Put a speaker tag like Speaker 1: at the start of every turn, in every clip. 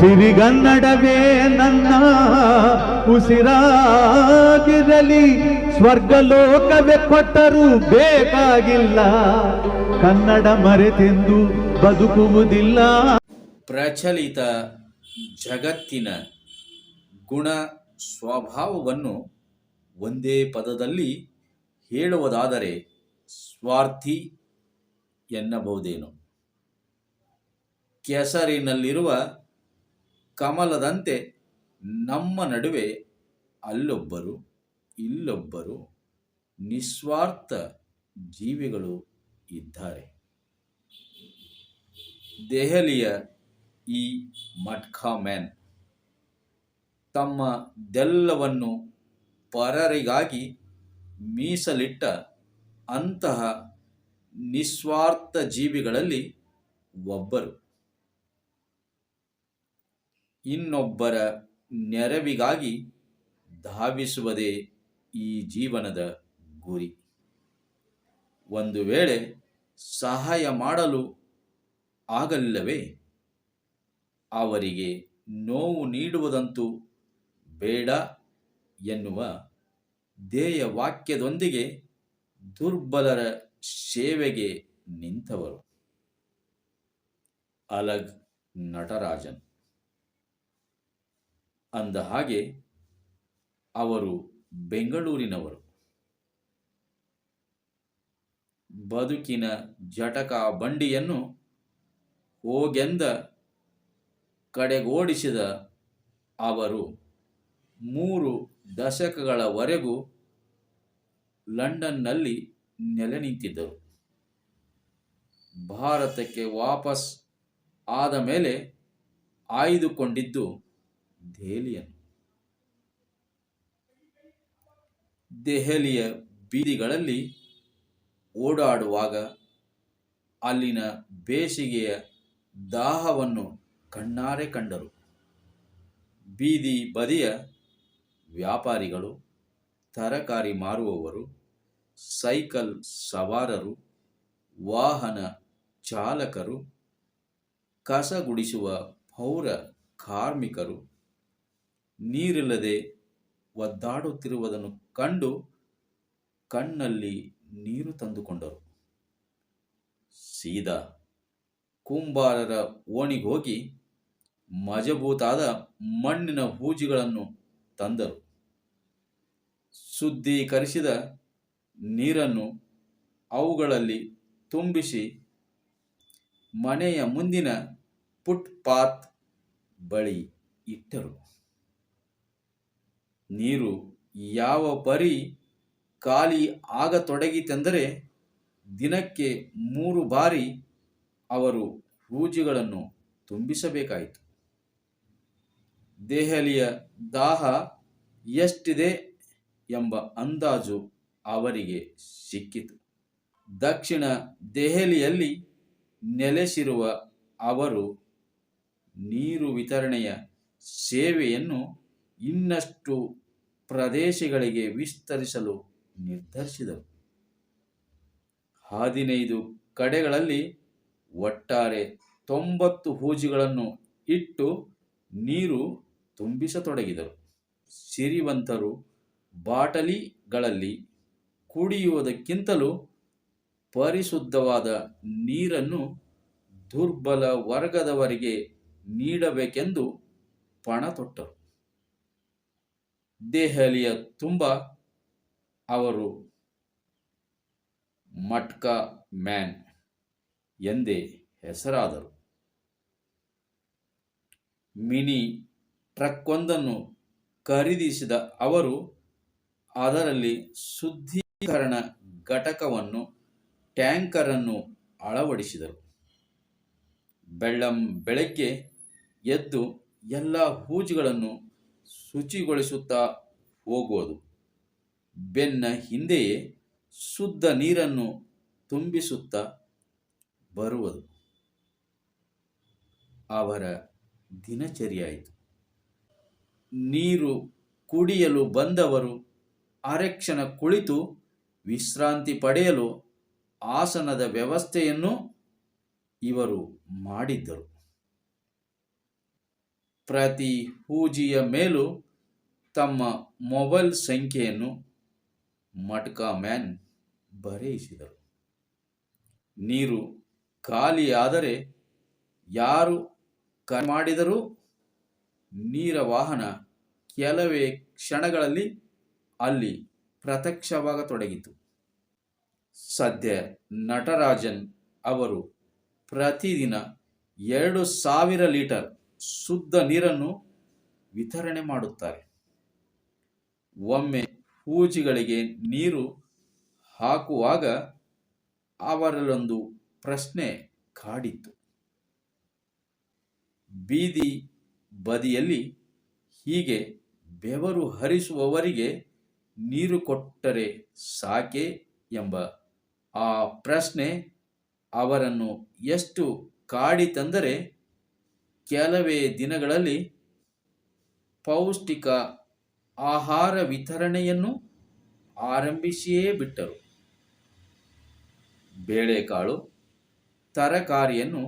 Speaker 1: ಸಿರಿಗನ್ನಡವೇ ನನ್ನ ಉಸಿರಾಗಿರಲಿ, ಸ್ವರ್ಗಲೋಕವೇ ಕೊಟ್ಟರೂ ಬೇಕಾಗಿಲ್ಲ. ಕನ್ನಡ ಮರೆತೆಂದು ಬದುಕುವುದಿಲ್ಲ.
Speaker 2: ಪ್ರಚಲಿತ ಜಗತ್ತಿನ ಗುಣ ಸ್ವಭಾವವನ್ನು ಒಂದೇ ಪದದಲ್ಲಿ ಹೇಳುವುದಾದರೆ ಸ್ವಾರ್ಥಿ ಎನ್ನಬಹುದೇನು. ಕೆಸರಿನಲ್ಲಿರುವ ಕಮಲದಂತೆ ನಮ್ಮ ನಡುವೆ ಅಲ್ಲೊಬ್ಬರು, ಇಲ್ಲೊಬ್ಬರು ನಿಸ್ವಾರ್ಥ ಜೀವಿಗಳು ಇದ್ದಾರೆ. ದೆಹಲಿಯ ಈ ಮಟ್ಕಾ ಮ್ಯಾನ್ ತಮ್ಮದೆಲ್ಲವನ್ನು ಪರರಿಗಾಗಿ ಮೀಸಲಿಟ್ಟ ಅಂತಹ ನಿಸ್ವಾರ್ಥ ಜೀವಿಗಳಲ್ಲಿ ಒಬ್ಬರು. ಇನ್ನೊಬ್ಬರ ನೆರವಿಗಾಗಿ ಧಾವಿಸುವುದೇ ಈ ಜೀವನದ ಗುರಿ. ಒಂದು ವೇಳೆ ಸಹಾಯ ಮಾಡಲು ಆಗಲಿಲ್ಲವೇ? ಅವರಿಗೆ ನೋವು ನೀಡುವುದಂತೂ ಬೇಡ ಎನ್ನುವ ಧ್ಯೇಯ ವಾಕ್ಯದೊಂದಿಗೆ ದುರ್ಬಲರ ಸೇವೆಗೆ ನಿಂತವರು. ಅಲಗ್ ನಟರಾಜನ್ ಅಂದ ಹಾಗೆ ಅವರು ಬೆಂಗಳೂರಿನವರು. ಬದುಕಿನ ಜಟಕ ಬಂಡಿಯನ್ನು ಹೋಗೆಂದ ಕಡೆಗೋಡಿಸಿದ ಅವರು ಮೂರು ದಶಕಗಳವರೆಗೂ ಲಂಡನ್ನಲ್ಲಿ ನೆಲೆ ನಿಂತಿದ್ದರು. ಭಾರತಕ್ಕೆ ವಾಪಸ್ ಆದ ಮೇಲೆ ಆಯ್ದುಕೊಂಡಿದ್ದು ದೆಹಲಿಯನ್ನು ದೆಹಲಿಯ ಬೀದಿಗಳಲ್ಲಿ ಓಡಾಡುವಾಗ ಅಲ್ಲಿನ ಬೇಸಿಗೆಯ ದಾಹವನ್ನು ಕಣ್ಣಾರೆ ಕಂಡರು. ಬೀದಿ ಬದಿಯ ವ್ಯಾಪಾರಿಗಳು, ತರಕಾರಿ ಮಾರುವವರು, ಸೈಕಲ್ ಸವಾರರು, ವಾಹನ ಚಾಲಕರು, ಕಸ ಗುಡಿಸುವ ಪೌರ ಕಾರ್ಮಿಕರು ನೀರಿಲ್ಲದೆ ಒದ್ದಾಡುತ್ತಿರುವುದನ್ನು ಕಂಡು ಕಣ್ಣಲ್ಲಿ ನೀರು ತಂದುಕೊಂಡರು. ಸೀದಾ ಕುಂಬಾರರ ಓಣಿಗೋಗಿ ಮಜಬೂತಾದ ಮಣ್ಣಿನ ಹೂಜಿಗಳನ್ನು ತಂದರು. ಶುದ್ಧೀಕರಿಸಿದ ನೀರನ್ನು ಅವುಗಳಲ್ಲಿ ತುಂಬಿಸಿ ಮನೆಯ ಮುಂದಿನ ಫುಟ್ಪಾತ್ ಬಳಿ ಇಟ್ಟರು. ನೀರು ಯಾವ ಪರಿ ಖಾಲಿ ಆಗತೊಡಗಿತೆಂದರೆ ದಿನಕ್ಕೆ ಮೂರು ಬಾರಿ ಅವರು ಹೂಜಿಗಳನ್ನು ತುಂಬಿಸಬೇಕಾಯಿತು. ದೆಹಲಿಯ ದಾಹ ಎಷ್ಟಿದೆ ಎಂಬ ಅಂದಾಜು ಅವರಿಗೆ ಸಿಕ್ಕಿತು. ದಕ್ಷಿಣ ದೆಹಲಿಯಲ್ಲಿ ನೆಲೆಸಿರುವ ಅವರು ನೀರು ವಿತರಣೆಯ ಸೇವೆಯನ್ನು ಇನ್ನಷ್ಟು ಪ್ರದೇಶಗಳಿಗೆ ವಿಸ್ತರಿಸಲು ನಿರ್ಧರಿಸಿದರು. ಹದಿನೈದು ಕಡೆಗಳಲ್ಲಿ ಒಟ್ಟಾರೆ ತೊಂಬತ್ತು ಹೂಜಿಗಳನ್ನು ಇಟ್ಟು ನೀರು ತುಂಬಿಸತೊಡಗಿದರು. ಸಿರಿವಂತರು ಬಾಟಲಿಗಳಲ್ಲಿ ಕುಡಿಯುವುದಕ್ಕಿಂತಲೂ ಪರಿಶುದ್ಧವಾದ ನೀರನ್ನು ದುರ್ಬಲ ವರ್ಗದವರಿಗೆ ನೀಡಬೇಕೆಂದು ಪಣ ತೊಟ್ಟರು ದೆಹಲಿಯ ತುಂಬ ಅವರು ಮಟ್ಕಾ ಮ್ಯಾನ್ ಎಂದೇ ಹೆಸರಾದರು. ಮಿನಿ ಟ್ರಕ್ಕೊಂದನ್ನು ಖರೀದಿಸಿದ ಅವರು ಅದರಲ್ಲಿ ಶುದ್ಧೀಕರಣ ಘಟಕವನ್ನು ಟ್ಯಾಂಕರನ್ನು ಅಳವಡಿಸಿದರು. ಬೆಳ್ಳಂ ಬೆಳಗ್ಗೆ ಎದ್ದು ಎಲ್ಲ ಹೂಜುಗಳನ್ನು ಶುಚಿಗೊಳಿಸುತ್ತಾ ಹೋಗುವುದು. ಬೆನ್ನ ಹಿಂದೆಯೇ ಶುದ್ಧ ನೀರನ್ನು ತುಂಬಿಸುತ್ತಾ ಬರುವುದು. ಅವರ ದಿನಚರಿಯಾಯಿತು. ನೀರು ಕುಡಿಯಲು ಬಂದವರು ಅರೆಕ್ಷಣ ಕುಳಿತು ವಿಶ್ರಾಂತಿ ಪಡೆಯಲು ಆಸನದ ವ್ಯವಸ್ಥೆಯನ್ನು ಇವರು ಮಾಡಿದ್ದರು. ಪ್ರತಿ ಹೂಜಿಯ ಮೇಲೂ ತಮ್ಮ ಮೊಬೈಲ್ ಸಂಖ್ಯೆಯನ್ನು ಮಟ್ಕಾ ಮ್ಯಾನ್ ಬರೆಯಿಸಿದರು. ನೀರು ಖಾಲಿಯಾದರೆ ಯಾರು ಕರೆ ಮಾಡಿದರೂ ನೀರ ವಾಹನ ಕೆಲವೇ ಕ್ಷಣಗಳಲ್ಲಿ ಅಲ್ಲಿ ಪ್ರತ್ಯಕ್ಷವಾಗತೊಡಗಿತು. ಸದ್ಯ ನಟರಾಜನ್ ಅವರು ಪ್ರತಿದಿನ ಎರಡು ಸಾವಿರ ಲೀಟರ್ ಶುದ್ಧ ನೀರನ್ನು ವಿತರಣೆ ಮಾಡುತ್ತಾರೆ. ಒಮ್ಮೆ ಹೂಜಿಗಳಿಗೆ ನೀರು ಹಾಕುವಾಗ ಅವರಲ್ಲೊಂದು ಪ್ರಶ್ನೆ ಕಾಡಿತ್ತು. ಬೀದಿ ಬದಿಯಲ್ಲಿ ಹೀಗೆ ಬೆವರು ಹರಿಸುವವರಿಗೆ ನೀರು ಕೊಟ್ಟರೆ ಸಾಕೆ ಎಂಬ ಆ ಪ್ರಶ್ನೆ ಅವರನ್ನು ಎಷ್ಟು ಕಾಡಿತೆಂದರೆ ಕೆಲವೇ ದಿನಗಳಲ್ಲಿ ಪೌಷ್ಟಿಕ ಆಹಾರ ವಿತರಣೆಯನ್ನು ಆರಂಭಿಸಿಯೇ ಬಿಟ್ಟರು. ಬೇಳೆಕಾಳು ತರಕಾರಿಯನ್ನು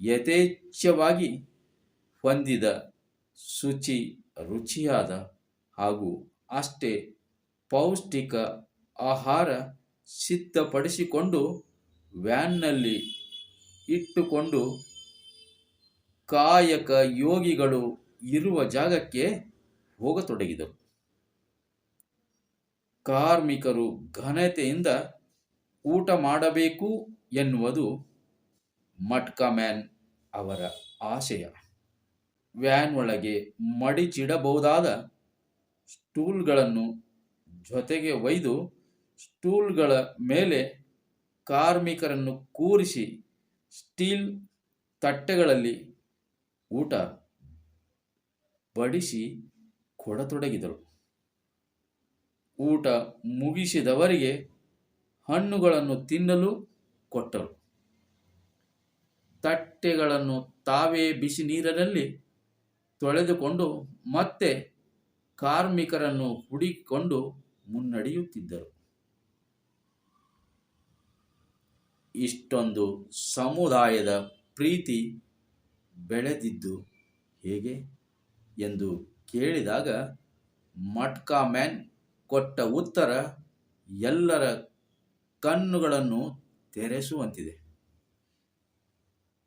Speaker 2: ಯಥೇಚ್ಛವಾಗಿ ಹೊಂದಿದ ಶುಚಿ, ರುಚಿಯಾದ ಹಾಗೂ ಅಷ್ಟೇ ಪೌಷ್ಟಿಕ ಆಹಾರ ಸಿದ್ಧಪಡಿಸಿಕೊಂಡು ವ್ಯಾನ್ನಲ್ಲಿ ಇಟ್ಟುಕೊಂಡು ಕಾಯಕ ಯೋಗಿಗಳು ಇರುವ ಜಾಗಕ್ಕೆ ಹೋಗತೊಡಗಿದರು. ಕಾರ್ಮಿಕರು ಘನತೆಯಿಂದ ಊಟ ಮಾಡಬೇಕು ಎನ್ನುವುದು ಮಟ್ಕಾ ಮ್ಯಾನ್ ಅವರ ಆಶಯ. ವ್ಯಾನ್ ಒಳಗೆ ಮಡಿಚಿಡಬಹುದಾದ ಸ್ಟೂಲ್ಗಳನ್ನು ಜೊತೆಗೆ ಒಯ್ದು ಸ್ಟೂಲ್ಗಳ ಮೇಲೆ ಕಾರ್ಮಿಕರನ್ನು ಕೂರಿಸಿ ಸ್ಟೀಲ್ ತಟ್ಟೆಗಳಲ್ಲಿ ಊಟ ಬಡಿಸಿ ಕೊಡತೊಡಗಿದರು ಊಟ ಮುಗಿಸಿದವರಿಗೆ ಹಣ್ಣುಗಳನ್ನು ತಿನ್ನಲು ಕೊಟ್ಟರು. ತಟ್ಟೆಗಳನ್ನು ತಾವೇ ಬಿಸಿ ನೀರಿನಲ್ಲಿ ತೊಳೆದುಕೊಂಡು ಮತ್ತೆ ಕಾರ್ಮಿಕರನ್ನು ಹುಡುಕಿಕೊಂಡು ಮುನ್ನಡೆಯುತ್ತಿದ್ದರು. ಇಷ್ಟೊಂದು ಸಮುದಾಯದ ಪ್ರೀತಿ ಬೆಳೆದಿದ್ದು ಹೇಗೆ ಎಂದು ಕೇಳಿದಾಗ ಮಟ್ಕಾ ಮ್ಯಾನ್ ಕೊಟ್ಟ ಉತ್ತರ ಎಲ್ಲರ ಕಣ್ಣುಗಳನ್ನು ತೆರೆಸುವಂತಿದೆ.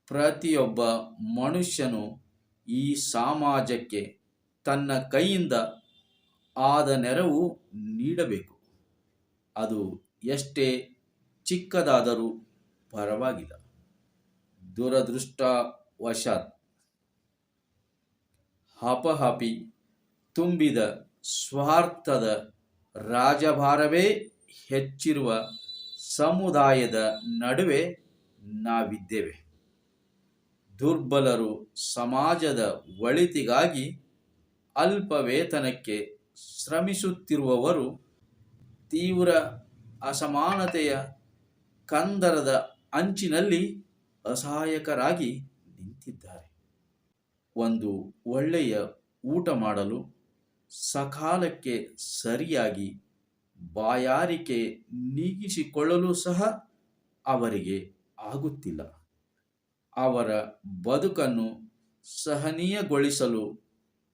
Speaker 2: ಪ್ರತಿಯೊಬ್ಬ ಮನುಷ್ಯನು ಈ ಸಮಾಜಕ್ಕೆ ತನ್ನ ಕೈಯಿಂದ ಆದ ನೆರವು ನೀಡಬೇಕು. ಅದು ಎಷ್ಟೇ ಚಿಕ್ಕದಾದರೂ ಪರವಾಗಿಲ್ಲ. ದುರದೃಷ್ಟವಶಾತ್ ಹಪಹಪಿ ತುಂಬಿದ ಸ್ವಾರ್ಥದ ರಾಜಭಾರವೇ ಹೆಚ್ಚಿರುವ ಸಮುದಾಯದ ನಡುವೆ ನಾವಿದ್ದೇವೆ. ದುರ್ಬಲರು ಸಮಾಜದ ಒಳಿತಿಗಾಗಿ ಅಲ್ಪ ವೇತನಕ್ಕೆ ಶ್ರಮಿಸುತ್ತಿರುವವರು ತೀವ್ರ ಅಸಮಾನತೆಯ ಕಂದರದ ಅಂಚಿನಲ್ಲಿ ಅಸಹಾಯಕರಾಗಿ ನಿಂತಿದ್ದಾರೆ. ಒಂದು ಒಳ್ಳೆಯ ಊಟ ಮಾಡಲು ಸಕಾಲಕ್ಕೆ ಸರಿಯಾಗಿ ಬಾಯಾರಿಕೆ ನೀಗಿಸಿಕೊಳ್ಳಲು ಸಹ ಅವರಿಗೆ ಆಗುತ್ತಿಲ್ಲ. ಅವರ ಬದುಕನ್ನು ಸಹನೀಯಗೊಳಿಸಲು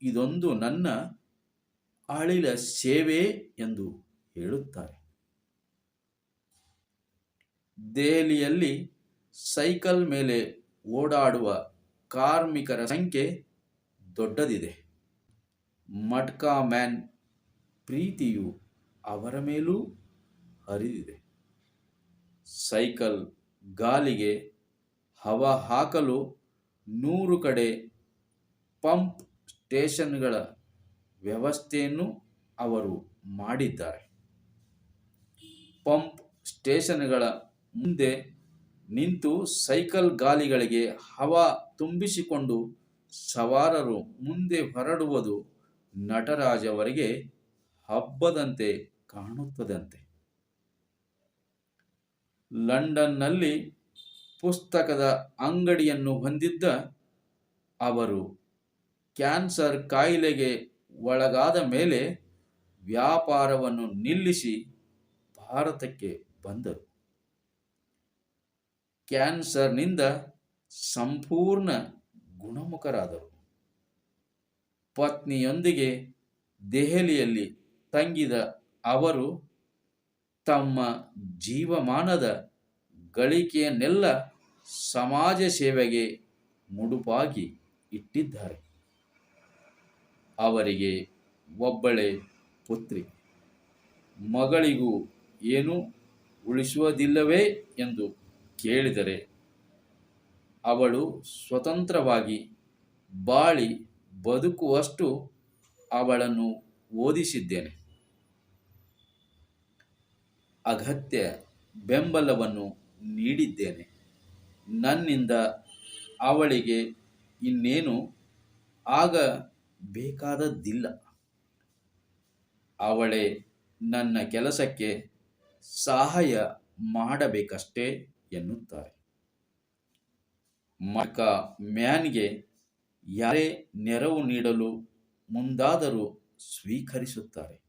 Speaker 2: ಇದೊಂದು ನನ್ನ ಅಳಿಲ ಸೇವೆ ಎಂದು ಹೇಳುತ್ತಾರೆ. ದೆಹಲಿಯಲ್ಲಿ ಸೈಕಲ್ ಮೇಲೆ ಓಡಾಡುವ ಕಾರ್ಮಿಕರ ಸಂಖ್ಯೆ ದೊಡ್ಡದಿದೆ. ಮಟ್ಕಾ ಮ್ಯಾನ್ ಪ್ರೀತಿಯು ಅವರ ಮೇಲೂ ಹರಿದಿದೆ. ಸೈಕಲ್ ಗಾಲಿಗೆ ಹವ ಹಾಕಲು ನೂರು ಕಡೆ ಪಂಪ್ ಸ್ಟೇಷನ್ಗಳ ವ್ಯವಸ್ಥೆಯನ್ನು ಅವರು ಮಾಡಿದ್ದಾರೆ. ಪಂಪ್ ಸ್ಟೇಷನ್ಗಳ ಮುಂದೆ ನಿಂತು ಸೈಕಲ್ ಗಾಲಿಗಳಿಗೆ ಹವಾ ತುಂಬಿಸಿಕೊಂಡು ಸವಾರರು ಮುಂದೆ ಹೊರಡುವುದು ನಟರಾಜವರಿಗೆ ಹಬ್ಬದಂತೆ ಕಾಣುತ್ತದಂತೆ. ಲಂಡನ್ನಲ್ಲಿ ಪುಸ್ತಕದ ಅಂಗಡಿಯನ್ನು ಹೊಂದಿದ್ದ ಅವರು ಕ್ಯಾನ್ಸರ್ ಕಾಯಿಲೆಗೆ ಒಳಗಾದ ಮೇಲೆ ವ್ಯಾಪಾರವನ್ನು ನಿಲ್ಲಿಸಿ ಭಾರತಕ್ಕೆ ಬಂದರು. ಕ್ಯಾನ್ಸರ್ನಿಂದ ಸಂಪೂರ್ಣ ಗುಣಮುಖರಾದರು. ಪತ್ನಿಯೊಂದಿಗೆ ದೆಹಲಿಯಲ್ಲಿ ತಂಗಿದ ಅವರು ತಮ್ಮ ಜೀವಮಾನದ ಗಳಿಕೆಯನ್ನೆಲ್ಲ ಸಮಾಜ ಸೇವೆಗೆ ಮುಡುಪಾಗಿ ಇಟ್ಟಿದ್ದಾರೆ. ಅವರಿಗೆ ಒಬ್ಬಳೆ ಪುತ್ರಿ. ಮಗಳಿಗೂ ಏನು ಉಳಿಸುವುದಿಲ್ಲವೇ ಎಂದು ಕೇಳಿದರೆ ಅವಳು ಸ್ವತಂತ್ರವಾಗಿ ಬಾಳಿ ಬದುಕುವಷ್ಟು ಅವಳನ್ನು ಓದಿಸಿದ್ದೇನೆ. ಅಗತ್ಯ ಬೆಂಬಲವನ್ನು ನೀಡಿದ್ದೇನೆ. ನನ್ನಿಂದ ಅವಳಿಗೆ ಇನ್ನೇನು ಆಗಬೇಕಾದದ್ದಿಲ್ಲ. ಅವಳೇ ನನ್ನ ಕೆಲಸಕ್ಕೆ ಸಹಾಯ ಮಾಡಬೇಕಷ್ಟೇ ಎನ್ನುತ್ತಾರೆ. ಮಕ ಮ್ಯಾನ್ಗೆ ಯಾರೇ ನೆರವು ನೀಡಲು ಮುಂದಾದರೂ ಸ್ವೀಕರಿಸುತ್ತಾರೆ.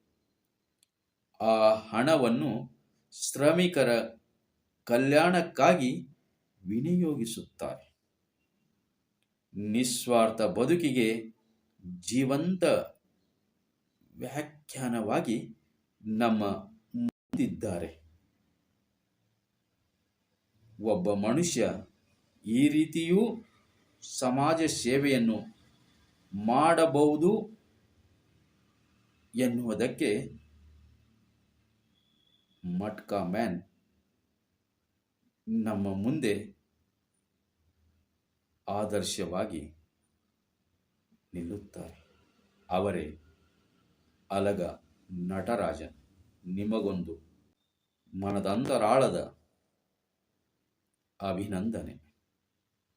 Speaker 2: ಆ ಹಣವನ್ನು ಶ್ರಮಿಕರ ಕಲ್ಯಾಣಕ್ಕಾಗಿ ವಿನಿಯೋಗಿಸುತ್ತಾರೆ. ನಿಸ್ವಾರ್ಥ ಬದುಕಿಗೆ ಜೀವಂತ ವ್ಯಾಖ್ಯಾನವಾಗಿ ನಮ್ಮ ಮುಂದಿದ್ದಾರೆ. ಒಬ್ಬ ಮನುಷ್ಯ ಈ ರೀತಿಯೂ ಸಮಾಜ ಸೇವೆಯನ್ನು ಮಾಡಬಹುದು ಎನ್ನುವುದಕ್ಕೆ ಮಟ್ಕಾ ಮ್ಯಾನ್ ನಮ್ಮ ಮುಂದೆ ಆದರ್ಶವಾಗಿ ನಿಲ್ಲುತ್ತಾರೆ. ಅವರೇ ಅಲಗ ನಟರಾಜನ್. ನಿಮಗೊಂದು ಮನದಂತರಾಳದ ಅಭಿನಂದನೆ.